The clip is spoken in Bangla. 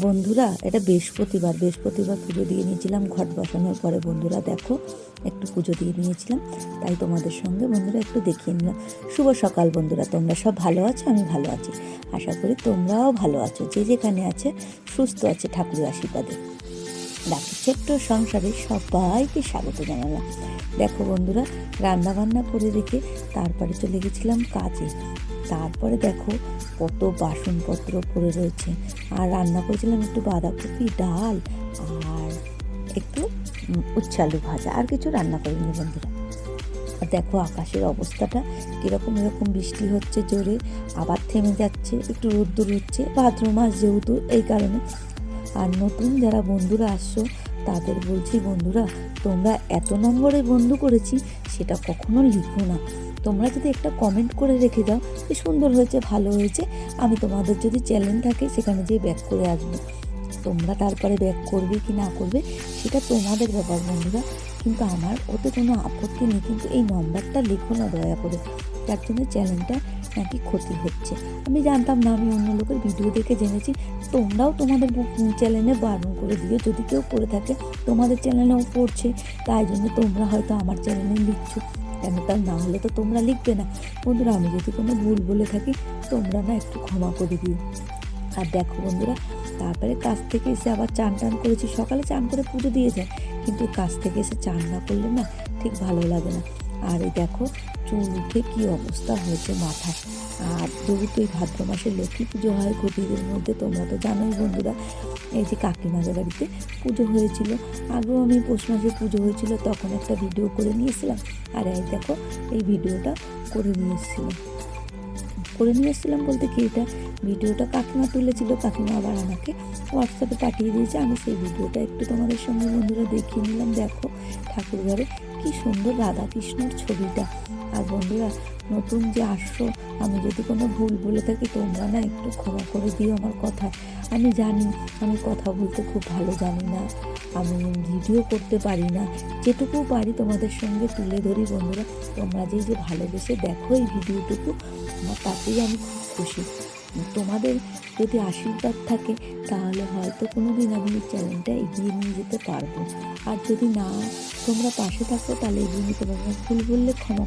বন্ধুরা, এটা বৃহস্পতিবার। বৃহস্পতিবার পুজো দিয়ে নিয়েছিলাম, ঘট বসানোর পরে বন্ধুরা দেখো, একটু পুজো দিয়ে নিয়েছিলাম, তাই তোমাদের সঙ্গে বন্ধুরা একটু দেখিয়ে নিলাম। শুভ সকাল বন্ধুরা, তোমরা সব ভালো আছো? আমি ভালো আছি। আশা করি তোমরাও ভালো আছো। যে যেখানে আছে, সুস্থ আছে ঠাকুর আশীর্বাদে। দেখো ছোট্ট সংসারে সবাইকে স্বাগত জানালাম। দেখো বন্ধুরা রান্না বান্না করে রেখে তারপরে চলে গেছিলাম কাজে। তারপরে দেখো কত বাসনপত্র পড়ে রয়েছে। আর রান্না করেছিলাম একটু বাঁধাকপি, ডাল আর একটু উচ্ছালু ভাজা। আর কিছু রান্না করিনি বন্ধুরা। আর দেখো আকাশের অবস্থাটা কীরকম, এরকম বৃষ্টি হচ্ছে জোরে, আবার থেমে যাচ্ছে, একটু রোদ্দুর হচ্ছে। ভাদ্র মাস যেহেতু এই কারণে আর নতুন যারা বন্ধুরা আসছো, তাদের বলছি, বন্ধুরা, তোমরা এত নম্বরে বন্ধু করেছি, সেটা কখনো লিখো না। তোমরা যদি একটা কমেন্ট করে রেখে দাও যে সুন্দর হয়েছে, ভালো হয়েছে, আমি তোমাদের যদি চ্যালেঞ্জ থাকে, সেখানে যেয়ে ব্যাক করে আসব। তোমরা তারপরে ব্যাক করবে কি না করবে, সেটা তোমাদের ব্যাপার, বন্ধুরা। কিন্তু আমার ওতে কোনো আপত্তি নেই, কিন্তু এই নম্বরটা লিখো না দয়া করে। তার জন্য চ্যানেলটা নাকি ক্ষতি হচ্ছে। আমি জানতাম না, আমি অন্য লোকের ভিডিও দেখে জেনেছি। তোমরাও তোমাদের চ্যানেলে বারণ করে দিও। যদি কেউ করে থাকে, তোমাদের চ্যানেলেও পড়ছে, তাই জন্য তোমরা হয়তো আমার চ্যানেলে লিখছো। কেন তার না হলে তো তোমরা লিখবে না। বন্ধুরা, আমি যদি কোনো ভুল বলে থাকি, তোমরা না একটু ক্ষমা করে দিও। আর দেখো বন্ধুরা, তারপরে কাজ থেকে এসে আবার চান টান করেছি। সকালে চান করে পুজো দিয়ে যায়, কিন্তু কাজ থেকে এসে চান না করলে না ঠিক ভালো লাগে না। আর এই দেখো, চুল উঠে কী অবস্থা হয়েছে মাথায়। আর যেহেতু এই ভাদ্র মাসে লক্ষ্মী পুজো হয় ঘটিদের মধ্যে, তোমরা তো জানোই বন্ধুরা। এই যে কাকিমাদের বাড়িতে পুজো হয়েছিল। আগেও আমি পৌষ মাসে পুজো হয়েছিল, তখন একটা ভিডিও করে নিয়েছিলাম। আর এই দেখো, এই ভিডিওটা করে নিয়েছিলাম করে নিয়ে এসেছিলাম বলতে কি এটা? ভিডিওটা কাকিমা তুলেছিল, কাকিমা আবার আমাকে হোয়াটসঅ্যাপে পাঠিয়ে দিয়েছে, আমি সেই ভিডিওটা একটু তোমাদের সঙ্গে বন্ধুরা দেখিয়ে নিলাম। দেখো ঠাকুর ঘরে কি সুন্দর রাধাকৃষ্ণর ছবিটা। আর বন্ধুরা, নতুন যে আসছো, আমি যদি কোনো ভুল বলে থাকি, তোমরা না একটু ক্ষমা করে দিও আমার কথা আমি জানি, আমি কথা বলতে খুব ভালো জানি না। আমি ভিডিও করতে পারি না। যেটুকু পারি তোমাদের সঙ্গে তুলে ধরি বন্ধুরা। তোমরা যে যে ভালোবেসে দেখো এই ভিডিওটুকু তাতেই আমি খুব খুশি। তোমাদের যদি আশীর্বাদ থাকে, তাহলে হয়তো কোনো দিন আমি এই চ্যানেলটা এগিয়ে নিয়ে যেতে পারব। আর যদি না, তোমরা পাশে থাকো, তাহলে এগিয়ে নিতে পারব ভুল বললে ক্ষমা